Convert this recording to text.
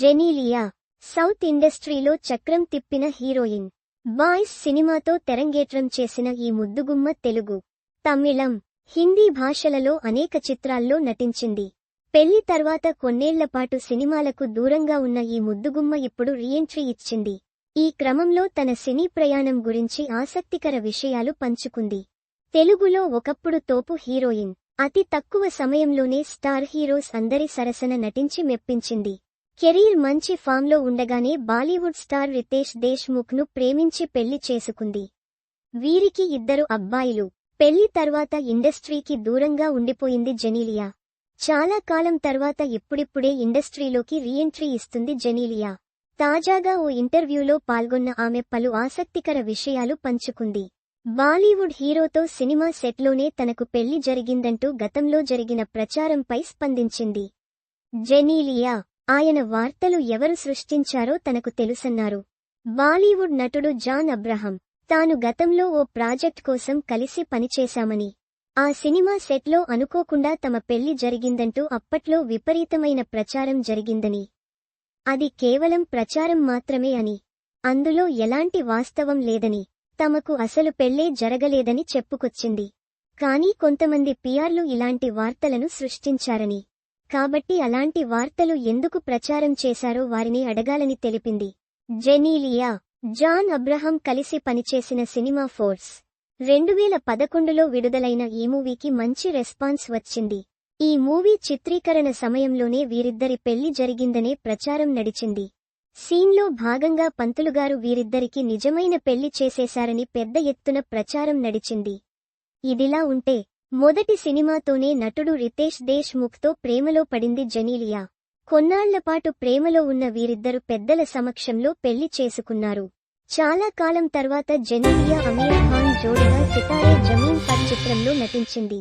Genelia south ఇండస్ట్రీలో చక్రం తిప్పిన హీరోయిన్. బాయ్స్ సినిమాతో తెరంగేట్రం చేసిన ఈ ముద్దుగుమ్మ తెలుగు తమిళం హిందీ భాషలలో అనేక చిత్రాల్లో నటించింది. పెళ్ళి తర్వాత కొన్నేళ్ళపాటు సినిమాలకు దూరంగా ఉన్న ఈ ముద్దుగుమ్మ ఇప్పుడు రీఎంట్రీ ఇచ్చింది. ఈ క్రమంలో తన సినీ ప్రయాణం గురించి ఆసక్తికర విషయాలు పంచుకుంది. తెలుగులో ఒకప్పుడు తోపు హీరోయిన్ అతి తక్కువ సమయంలోనే స్టార్ హీరోస్ అందరి సరసన నటించి మెప్పించింది. కెరీర్ మంచి ఫామ్లో ఉండగానే బాలీవుడ్ స్టార్ రితేష్ దేశ్ముఖ్ను ప్రేమించి పెళ్ళి చేసుకుంది. వీరికి ఇద్దరు అబ్బాయిలు. పెళ్ళి తర్వాత ఇండస్ట్రీకి దూరంగా ఉండిపోయింది జెనీలియా. చాలా కాలం తర్వాత ఇప్పుడిప్పుడే ఇండస్ట్రీలోకి రీఎంట్రీ ఇస్తుంది జెనీలియా. తాజాగా ఓ ఇంటర్వ్యూలో పాల్గొన్న ఆమె పలు ఆసక్తికర విషయాలు పంచుకుంది. బాలీవుడ్ హీరోతో సినిమా సెట్లోనే తనకు పెళ్ళి జరిగిందంటూ గతంలో జరిగిన ప్రచారంపై స్పందించింది. జెనీలియా ఆయన వార్తలు ఎవరు సృష్టించారో తనకు తెలుసన్నారు. బాలీవుడ్ నటుడు జాన్ అబ్రహం తాను గతంలో ఓ ప్రాజెక్ట్ కోసం కలిసి పనిచేశామని ఆ సినిమా సెట్లో అనుకోకుండా తమ పెళ్ళి జరిగిందంటూ అప్పట్లో విపరీతమైన ప్రచారం జరిగిందని. అది కేవలం ప్రచారం మాత్రమే అని అందులో ఎలాంటి వాస్తవం లేదని తమకు అసలు పెళ్ళే జరగలేదని చెప్పుకొచ్చింది. కానీ కొంతమంది పిఆర్లు ఇలాంటి వార్తలను సృష్టించారని. కాబట్టి అలాంటి వార్తలు ఎందుకు ప్రచారం చేశారో వారిని అడగాలని తెలిపింది. జెనీలియా జాన్ అబ్రహం కలిసి పనిచేసిన సినిమా ఫోర్స్. రెండు వేల పదకొండులో విడుదలైన ఈ మూవీకి మంచి రెస్పాన్స్ వచ్చింది. ఈ మూవీ చిత్రీకరణ సమయంలోనే వీరిద్దరి పెళ్ళి జరిగిందనే ప్రచారం నడిచింది. సీన్లో భాగంగా పంతులుగారు వీరిద్దరికి నిజమైన పెళ్ళి చేసేశారని పెద్ద ఎత్తున ప్రచారం నడిచింది. ఇదిలా ఉంటే మొదటి సినిమాతోనే నటుడు రితేష్ దేశ్ముఖ్తో ప్రేమలో పడింది జెనీలియా. కొన్నాళ్ళపాటు ప్రేమలో ఉన్న వీరిద్దరు పెద్దల సమక్షంలో పెళ్ళి చేసుకున్నారు. చాలా కాలం తర్వాత జెనీలియా అమీర్ ఖాన్ జోడిగా సితారే జమీన్ పర్ చిత్రంలో నటించింది.